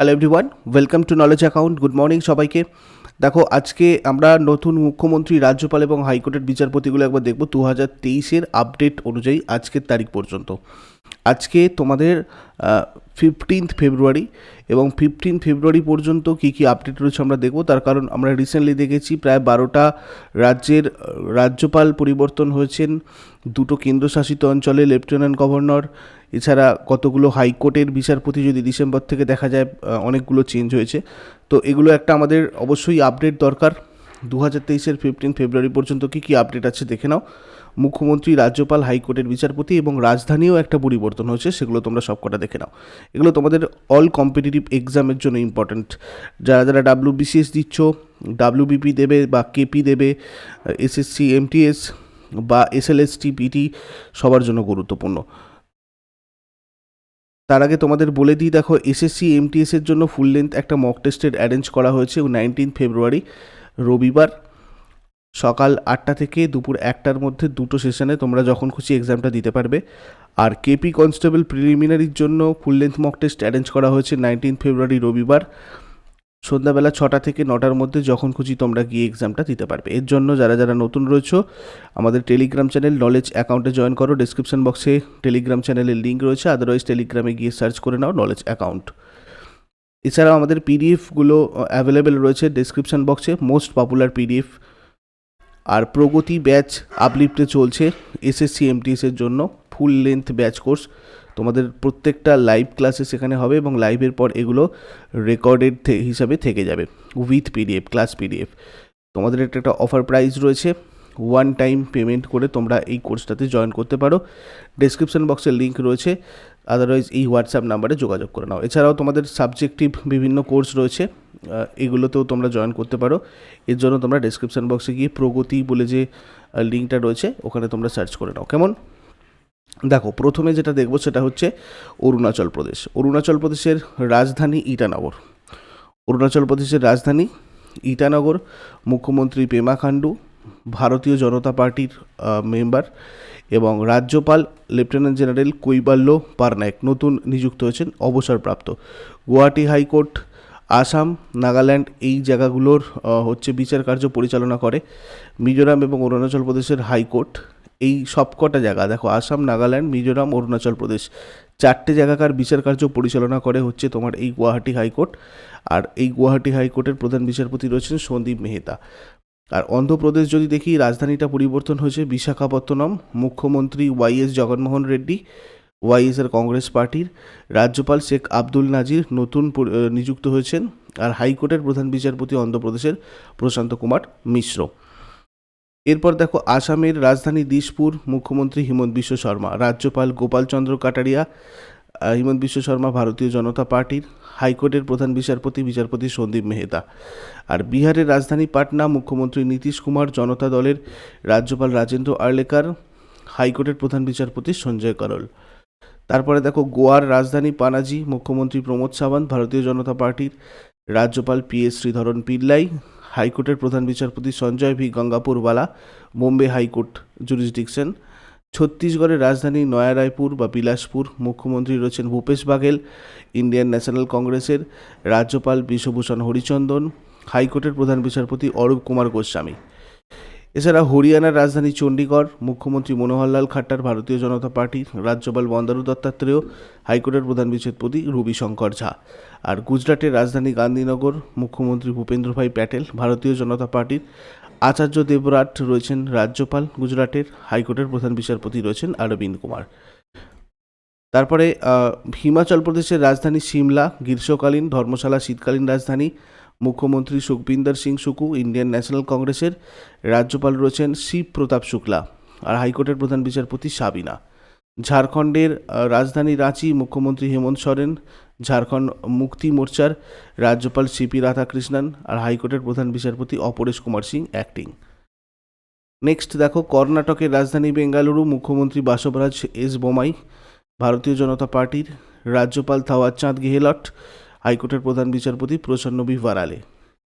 Hello everyone welcome to knowledge account good morning সবাইকে। দেখো, আজকে আমরা নতুন মুখ্যমন্ত্রী, রাজ্যপাল এবং হাইকোর্টের বিচারপতিগুলো একবার দেখব। দু হাজার তেইশের আপডেট অনুযায়ী আজকের তারিখ পর্যন্ত। আজকে তোমাদের ফিফটিন্থ ফেব্রুয়ারি এবং ফিফটিন ফেব্রুয়ারি পর্যন্ত কী কী আপডেট রয়েছে আমরা দেখব। তার কারণ আমরা রিসেন্টলি দেখেছি প্রায় বারোটা রাজ্যের রাজ্যপাল পরিবর্তন হয়েছেন, দুটো কেন্দ্রশাসিত অঞ্চলে লেফটেন্যান্ট গভর্নর, এছাড়া কতগুলো হাইকোর্টের বিচারপতি যদি ডিসেম্বর থেকে দেখা যায় অনেকগুলো চেঞ্জ হয়েছে। তো এগুলো একটা আমাদের অবশ্যই আপডেট দরকার। দু হাজার তেইশের ফিফটিন ফেব্রুয়ারি পর্যন্ত কী কী আপডেট আছে দেখে নাও। মুখ্যমন্ত্রী, রাজ্যপাল, হাইকোর্টের বিচারপতি এবং রাজধানীও একটা পরিবর্তন হয়েছে, সেগুলো তোমরা সবকটা দেখে নাও। এগুলো তোমাদের অল কম্পিটিটিভ এক্সামের জন্য ইম্পর্ট্যান্ট যারা যারা ডাব্লিউ বিসিএস দিচ্ছ ডাব্লিউবিপি দেবে বা কেপি দেবে এসএসসি এমটিএস বা এসএলএসটি পিটি সবার জন্য গুরুত্বপূর্ণ। তার আগে তোমাদের বলে দিই, দেখো এসএসসি এমটিএস এর জন্য ফুল লেন্থ একটা মক টেস্টের অ্যারেঞ্জ করা হয়েছে নাইনটিন ফেব্রুয়ারি রবিবার। সকাল আটটা থেকে দুপুর একটার মধ্যে দুটো সেশনে তোমরা যখন খুশি এক্সামটা দিতে পারবে। আর কেপি কনস্টেবল প্রিলিমিনারির জন্য full length mock test arrange করা হয়েছে নাইনটিন ফেব্রুয়ারি রবিবার। সন্ধ্যাবেলা ছটা থেকে নটার মধ্যে যখন খুশি তোমরা গিয়ে এক্সামটা দিতে পারবে। এর জন্য যারা যারা নতুন রয়েছে, আমাদের টেলিগ্রাম চ্যানেল নলেজ অ্যাকাউন্টে জয়েন করো। ডিসক্রিপশন বক্সে টেলিগ্রাম চ্যানেলের লিঙ্ক রয়েছে। আদারওয়াইজ টেলিগ্রামে গিয়ে সার্চ করে নাও নলেজ অ্যাকাউন্ট এছাড়াও আমাদের পিডিএফগুলো অ্যাভেলেবেল রয়েছে ডিসক্রিপশন বক্সে মোস্ট পপুলার পিডিএফ আর প্রগতি ব্যাচ আপলিফটে চলছে এসএসসি এমটিএসের জন্য ফুল লেন্থ ব্যাচ কোর্স তোমাদের প্রত্যেকটা লাইভ ক্লাসে সেখানে হবে এবং লাইভের পর এগুলো রেকর্ডেড হিসাবে থেকে যাবে উইথ পিডিএফ ক্লাস পিডিএফ তোমাদের একটা একটা অফার প্রাইস রয়েছে ওয়ান টাইম পেমেন্ট করে তোমরা এই কোর্সটাতে জয়েন করতে পারো। ডেসক্রিপশন বক্সের লিঙ্ক রয়েছে আদারওয়াইজ এই হোয়াটসঅ্যাপ নাম্বারে যোগাযোগ করে নাও। এছাড়াও তোমাদের সাবজেক্টিভ বিভিন্ন কোর্স রয়েছে এগুলোতেও তোমরা জয়েন করতে পারো। এর জন্য তোমরা ডেসক্রিপশন বক্সে গিয়ে প্রগতি বলে যে লিঙ্কটা রয়েছে, ওখানে তোমরা সার্চ করে নাও। কেমন? দেখো, প্রথমে যেটা দেখব সেটা হচ্ছে অরুণাচল প্রদেশ। অরুণাচল প্রদেশের রাজধানী ইটানগর। অরুণাচল প্রদেশের রাজধানী ইটানগর, মুখ্যমন্ত্রী পেমা খান্ডু ভারতীয় জনতা পার্টির মেম্বার এবং রাজ্যপাল লেফটেন্যান্ট জেনারেল কৈবাল্য পারনায়ক নতুন নিযুক্ত হয়েছেন, অবসরপ্রাপ্ত। গুয়াহাটি হাইকোর্ট আসাম, নাগাল্যান্ড এই জায়গাগুলোর হচ্ছে বিচার কার্য পরিচালনা করে। মিজোরাম এবং অরুণাচল প্রদেশের হাইকোর্ট। এই সবকটা জায়গা, দেখো আসাম, নাগাল্যান্ড, মিজোরাম, অরুণাচল প্রদেশ, চারটে জায়গাকার বিচার কার্য পরিচালনা করে হচ্ছে তোমার এই গুয়াহাটি হাইকোর্ট। আর এই গুয়াহাটি হাইকোর্টের প্রধান বিচারপতি রয়েছেন সন্দীপ মেহতা। আর অন্ধ্রপ্রদেশ যদি দেখি, রাজধানীটা পরিবর্তন হয়েছে, বিশাখাপত্তনম, মুখ্যমন্ত্রী ওয়াইএস জগনমোহন রেড্ডি। ওয়াইএস এর কংগ্রেস পার্টির রাজ্যপাল শেখ আব্দুল নাজির নতুন নিযুক্ত হয়েছেন আর হাইকোর্টের প্রধান বিচারপতি অন্ধ্রপ্রদেশের প্রশান্ত কুমার মিশ্র। এরপর দেখো আসামের রাজধানী দিশপুর মুখ্যমন্ত্রী হিমন্ত বিশ্ব শর্মা, রাজ্যপাল গোপালচন্দ্র কাটারিয়া হিমন্ত বিশ্ব শর্মা ভারতীয় জনতা পার্টির হাইকোর্টের প্রধান বিচারপতি বিচারপতি সন্দীপ মেহতা। আর বিহারের রাজধানী পাটনা মুখ্যমন্ত্রী নীতিশ কুমার জনতা দলের রাজ্যপাল রাজেন্দ্র আর্লেকার, হাইকোর্টের প্রধান বিচারপতি সঞ্জয় করল। তারপরে দেখো গোয়ার রাজধানী পানাজি, মুখ্যমন্ত্রী প্রমোদ সাওয়ান্ত, ভারতীয় জনতা পার্টির রাজ্যপাল পি এস শ্রীধরন পিল্লাই, হাইকোর্টের প্রধান বিচারপতি Sanjay V Gangapurwala, Bombay high court jurisdiction ছত্তিশগড়ের রাজধানী নয়া রায়পুর বা বিলাসপুর, মুখ্যমন্ত্রী রয়েছেন ভূপেশ বাঘেল, ইন্ডিয়ান ন্যাশনাল কংগ্রেসের রাজ্যপাল বিশ্বভূষণ হরিচন্দন, হাইকোর্টের প্রধান বিচারপতি অরূপ কুমার গোস্বামী। এছাড়া হরিয়ানার রাজধানী চণ্ডীগড়, মুখ্যমন্ত্রী মনোহরলাল খাট্টার ভারতীয় জনতা পার্টি রাজ্যপাল বন্দারু দত্তাত্রেয়, হাইকোর্টের প্রধান বিচারপতি রবি শঙ্কর ঝা। আর গুজরাটের রাজধানী গান্ধীনগর, মুখ্যমন্ত্রী ভূপেন্দ্রভাই প্যাটেল ভারতীয় জনতা পার্টির আচার্য দেবরাট রয়েছেন রাজ্যপাল, গুজরাটের হাইকোর্টের প্রধান বিচারপতি রয়েছেন অরবিন্দ কুমার। তারপরে হিমাচল প্রদেশের রাজধানী সিমলা, গ্রীষ্মকালীন ধর্মশালা, শীতকালীন রাজধানী মুখ্যমন্ত্রী সুখবিন্দর সিং সুকু, ইন্ডিয়ান ন্যাশনাল কংগ্রেসের রাজ্যপাল রয়েছেন শিব প্রতাপ শুক্লা আর হাইকোর্টের প্রধান বিচারপতি সাবিনা। ঝাড়খণ্ডের রাজধানী রাঁচি মুখ্যমন্ত্রী হেমন্ত সোরেন, ঝাড়খণ্ড মুক্তি মোর্চার রাজ্যপাল সিপি রাধাকৃষ্ণন আর হাইকোর্টের প্রধান বিচারপতি অপরেশ কুমার সিং অ্যাক্টিং। নেক্সট দেখো, কর্ণাটকের রাজধানী বেঙ্গালুরু মুখ্যমন্ত্রী বাসবরাজ এস বোমাই, ভারতীয় জনতা পার্টির রাজ্যপাল থাওয়ার চাঁদ গেহলট হাইকোর্টের প্রধান বিচারপতি প্রসন্ন বি ভারালে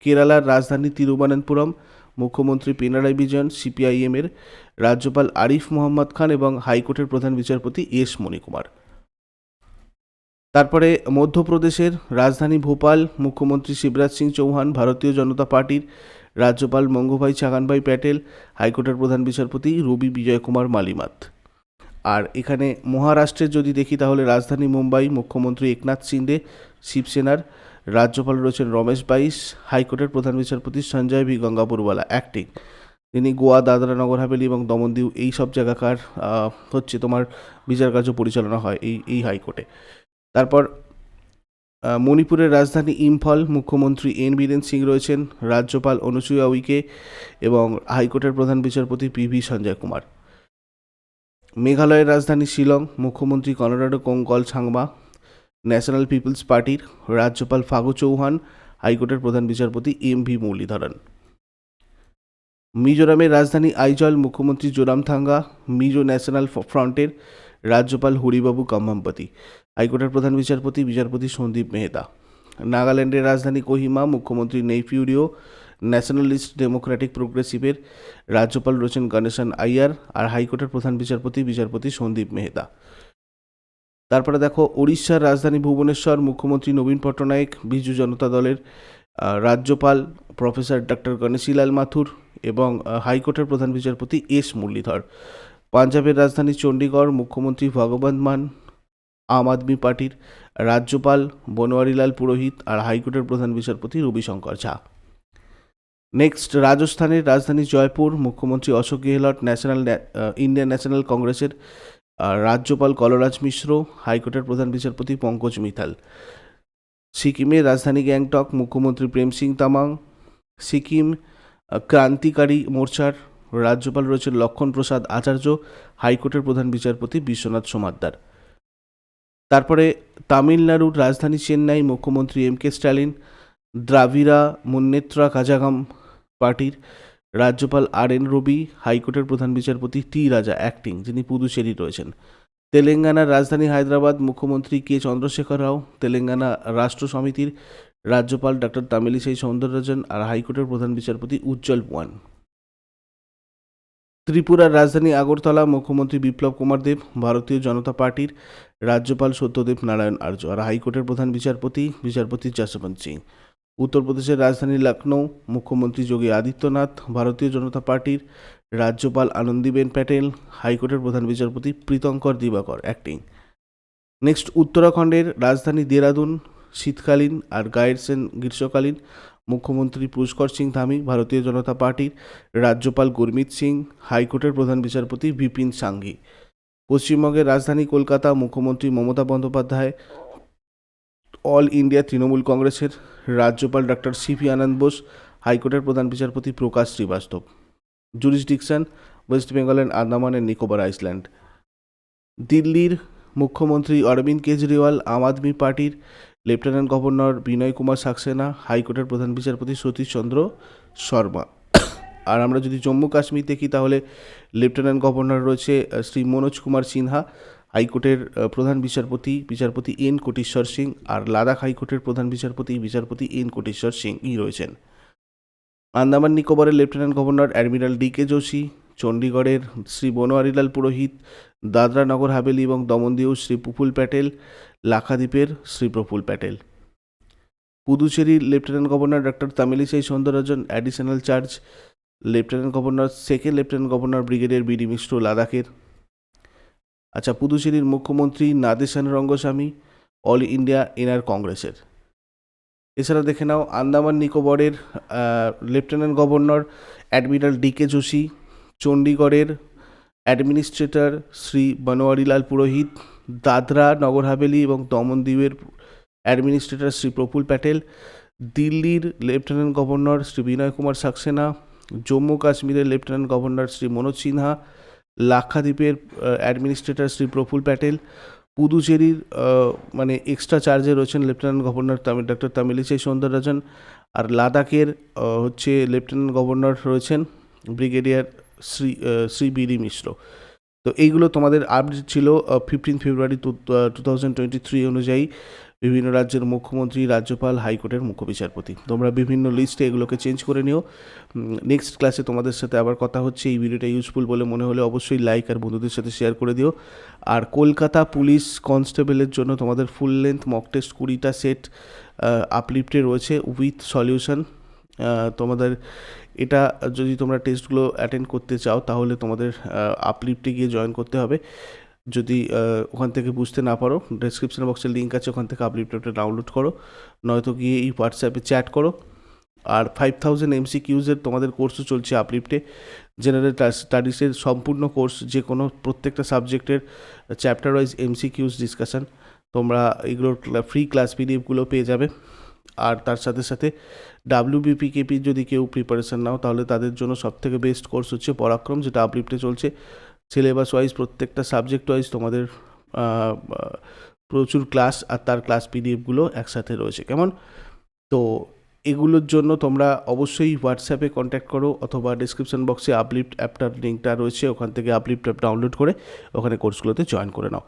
কেরালার রাজধানী তিরুবনন্তপুরম, মুখ্যমন্ত্রী পিনারাই বিজয়ন, সিপিআইএমের রাজ্যপাল আরিফ মোহাম্মদ খান এবং হাইকোর্টের প্রধান বিচারপতি এস মণিকুমার। তারপরে মধ্যপ্রদেশের রাজধানী ভোপাল, মুখ্যমন্ত্রী শিবরাজ সিং চৌহান, ভারতীয় জনতা পার্টির রাজ্যপাল মঙ্গভাই চাগানভাই প্যাটেল, হাইকোর্টের প্রধান বিচারপতি রবি বিজয় কুমার মালিমাত। আর এখানে মহারাষ্ট্রের যদি দেখি তাহলে রাজধানী মুম্বাই মুখ্যমন্ত্রী একনাথ শিন্দে, শিবসেনার রাজ্যপাল রয়েছেন রমেশ বাইস হাইকোর্টের প্রধান বিচারপতি সঞ্জয় ভি, গঙ্গাপুরওয়ালা অ্যাক্টিং তিনি গোয়া, দাদরা নগর, হাভেলি এবং দমনদিউ এই সব জায়গাকার হচ্ছে তোমার বিচার কার্য পরিচালনা হয় এই এই হাইকোর্টে। তারপর মণিপুরের রাজধানী ইম্ফল মুখ্যমন্ত্রী এন বীরেন সিং রয়েছেন, রাজ্যপাল অনুসুয়া উইকে এবং হাইকোর্টের প্রধান বিচারপতি পি ভি সঞ্জয় কুমার। মেঘালয়ের রাজধানী শিলং, মুখ্যমন্ত্রী Conrad Kongkal Sangma National People's পার্টির রাজ্যপাল ফাগু চৌহান, হাইকোর্টের প্রধান বিচারপতি এম ভি মুরলীধরন। মিজোরামের রাজধানী আইজল, মুখ্যমন্ত্রী জোরামথাঙ্গা মিজো ন্যাশনাল ফ্রন্টের রাজ্যপাল হরিবাবু কাম্মাম্পতি হাইকোর্টের প্রধান বিচারপতি বিচারপতি সন্দীপ মেহতা। নাগাল্যান্ডের রাজধানী কোহিমা, মুখ্যমন্ত্রী নেইফিউরিও ন্যাশনালিস্ট ডেমোক্রেটিক প্রোগ্রেসিভের রাজ্যপাল রয়েছেন গণেশন আইয়ার আর হাইকোর্টের প্রধান বিচারপতি বিচারপতি সন্দীপ মেহতা। তারপরে দেখো উড়িষ্যার রাজধানী ভুবনেশ্বর, মুখ্যমন্ত্রী নবীন পট্টনায়ক, বিজু জনতা দলের রাজ্যপাল প্রফেসর ডক্টর গণেশীলাল মাথুর এবং হাইকোর্টের প্রধান বিচারপতি এস মুরলীধর। পাঞ্জাবের রাজধানী চণ্ডীগড়, মুখ্যমন্ত্রী ভগবন্ত মান, আম আদমি পার্টির রাজ্যপাল বনোয়ারিলাল পুরোহিত আর হাইকোর্টের প্রধান বিচারপতি রবিশঙ্কর ঝা। নেক্সট রাজস্থানের রাজধানী জয়পুর মুখ্যমন্ত্রী Ashok Gehlot national Indian national কংগ্রেসের রাজ্যপাল কলরাজ মিশ্র হাইকোর্টের প্রধান বিচারপতি পঙ্কজ মিথাল সিকিমের রাজধানী গ্যাংটক মুখ্যমন্ত্রী প্রেম সিং তামাং সিকিম ক্রান্তিকারী মোর্চার রাজ্যপাল রয়েছেন লক্ষণ প্রসাদ আচার্য হাইকোর্টের প্রধান বিচারপতি বিশ্বনাথ সোমাদ্দার তারপরে তামিলনাড়ুর রাজধানী চেন্নাই মুখ্যমন্ত্রী এম কে স্ট্যালিন দ্রাবিড়া মুন্নেত্রা কাজাগাম পার্টির রাজ্যপাল আর এন রবি, হাইকোর্টের প্রধান বিচারপতি টি রাজা অ্যাক্টিং, যিনি পুদুচেরি রয়েছেন। তেলেঙ্গানার রাজধানী হায়দ্রাবাদ মুখ্যমন্ত্রী কে চন্দ্রশেখর রাও, তেলেঙ্গানা রাষ্ট্র সমিতির রাজ্যপাল ডক্টর তামিলিসাই সৌন্দররাজন আর হাইকোর্টের প্রধান বিচারপতি উজ্জ্বল পুয়ান। ত্রিপুরার রাজধানী আগরতলা মুখ্যমন্ত্রী বিপ্লব কুমার দেব, ভারতীয় জনতা পার্টির রাজ্যপাল সত্যদেব নারায়ণ আর্য আর হাইকোর্টের প্রধান বিচারপতি বিচারপতি যশবন্ত সিং। উত্তরপ্রদেশের রাজধানী লখনৌ মুখ্যমন্ত্রী যোগী আদিত্যনাথ, ভারতীয় জনতা পার্টির রাজ্যপাল আনন্দীবেন প্যাটেল, হাইকোর্টের প্রধান বিচারপতি প্রীতঙ্কর দিবাকর অ্যাক্টিং নেক্সট উত্তরাখণ্ডের রাজধানী দেরাদুন, শীতকালীন আর গায়েরসেন গ্রীষ্মকালীন মুখ্যমন্ত্রী পুষ্কর সিং ধামি, ভারতীয় জনতা পার্টির রাজ্যপাল গুরমিত সিং, হাইকোর্টের প্রধান বিচারপতি বিপিন সাংঘি। পশ্চিমবঙ্গের রাজধানী কলকাতা মুখ্যমন্ত্রী মমতা বন্দ্যোপাধ্যায় অল ইন্ডিয়া তৃণমূল কংগ্রেসের রাজ্যপাল ডক্টর সিভি আনন্দ বোস, হাইকোর্টের প্রধান বিচারপতি Prakash Shrivastava jurisdiction West Bengal and Andaman and Nicobar island. দিল্লির মুখ্যমন্ত্রী অরবিন্দ কেজরিওয়াল, আম আদমি পার্টির লেফটেন্যান্ট গভর্নর বিনয় কুমার সাক্সেনা, হাইকোর্টের প্রধান বিচারপতি সতীশ চন্দ্র শর্মা। আর আমরা যদি জম্মু কাশ্মীর দেখি, তাহলে লেফটেন্যান্ট গভর্নর রয়েছে শ্রী মনোজ কুমার সিনহা হাইকোর্টের প্রধান বিচারপতি বিচারপতি এন কোটেশ্বর সিং আর লাদাখ হাইকোর্টের প্রধান বিচারপতি বিচারপতি এন কোটেশ্বর সিং ই রয়েছেন। Andaman নিকোবরের lieutenant governor admiral D K Joshi, চণ্ডীগড়ের Shri Banwarilal Purohit, Dadra Nagar Haveli এবং দমনদিউ শ্রী প্রফুল প্যাটেল, লাখাদ্বীপের Shri Praful Patel. পুদুচেরির lieutenant governor doctor Tamilisai Soundararajan additional charge lieutenant governor, second lieutenant governor brigadier BD Mishra লাদাখের। আচ্ছা পুদুচেরির মুখ্যমন্ত্রী Nadesan Rangaswamy, all India NR কংগ্রেসের। এছাড়া দেখে নাও, Andaman নিকোবরের lieutenant governor admiral D K Joshi, চণ্ডীগড়ের administrator Shri Banwarilal Purohit, Dadra Nagar Haveli এবং দমনদ্বীপের অ্যাডমিনিস্ট্রেটর শ্রী প্রফুল প্যাটেল, দিল্লির লেফটেন্যান্ট গভর্নর শ্রী বিনয় কুমার সাক্সেনা, জম্মু কাশ্মীরের লেফটেন্যান্ট গভর্নর শ্রী মনোজ সিনহা লাক্ষাদ্বীপের অ্যাডমিনিস্ট্রেটর শ্রী প্রফুল প্যাটেল, পুদুচেরির মানে এক্সট্রা চার্জে রয়েছেন lieutenant governor Tamil doctor Tamilisai Soundararajan আর লাদাখের হচ্ছে লেফটেন্যান্ট গভর্নর রয়েছেন brigadier Shri Shri B D Mishra. তো এইগুলো তোমাদের আপডেট ছিল fifteen February two thousand twenty three অনুযায়ী বিভিন্ন রাজ্যের মুখ্যমন্ত্রী, রাজ্যপাল, হাইকোর্টের মুখ্য বিচারপতি তোমরা বিভিন্ন লিস্টে এগুলোকে চেঞ্জ করে নিও। নেক্সট ক্লাসে তোমাদের সাথে আবার কথা হচ্ছে। এই ভিডিওটা ইউজফুল বলে মনে হলে অবশ্যই লাইক আর বন্ধুদের সাথে শেয়ার করে দিও। আর কলকাতা পুলিশ কনস্টেবলের জন্য তোমাদের ফুল লেন্থ মক টেস্ট কুড়িটা সেট আপলিফটে রয়েছে উইথ সলিউশন তোমাদের এটা যদি তোমরা টেস্টগুলো অ্যাটেন্ড করতে চাও, তাহলে তোমাদের আপলিফটে গিয়ে জয়েন করতে হবে। যদি ওখান থেকে বুঝতে না পারো ডেসক্রিপশন বক্সের লিঙ্ক আছে, ওখান থেকে আপলিফটটা ডাউনলোড করো। নয়তো গিয়ে এই হোয়াটসঅ্যাপে চ্যাট করো। আর ফাইভ থাউজেন্ড এমসি কিউজের তোমাদের কোর্সও চলছে আপলিফটে জেনারেল স্টাডিজের সম্পূর্ণ কোর্স যে কোনো প্রত্যেকটা সাবজেক্টের chapter wise MCQs discussion তোমরা এগুলোর ফ্রি ক্লাস পিডিএফগুলো পেয়ে যাবে। আর তার সাথে সাথে ডাব্লিউবিপিকেপি যদি কেউ প্রিপারেশান নাও, তাহলে তাদের জন্য সবথেকে বেস্ট কোর্স হচ্ছে পরাক্রম, যেটা আপলিফটে চলছে। সিলেবাস ওয়াইজ প্রত্যেকটা সাবজেক্ট ওয়াইজ তোমাদের প্রচুর ক্লাস আর তার ক্লাস পিডিএফগুলো একসাথে রয়েছে। কেমন? তো এগুলোর জন্য তোমরা অবশ্যই হোয়াটসঅ্যাপে কন্ট্যাক্ট করো অথবা ডিসক্রিপশন বক্সে আপলিফট অ্যাপটার লিঙ্কটা রয়েছে, ওখান থেকে আপলিফট অ্যাপ ডাউনলোড করে ওখানে কোর্সগুলোতে জয়েন করে নাও।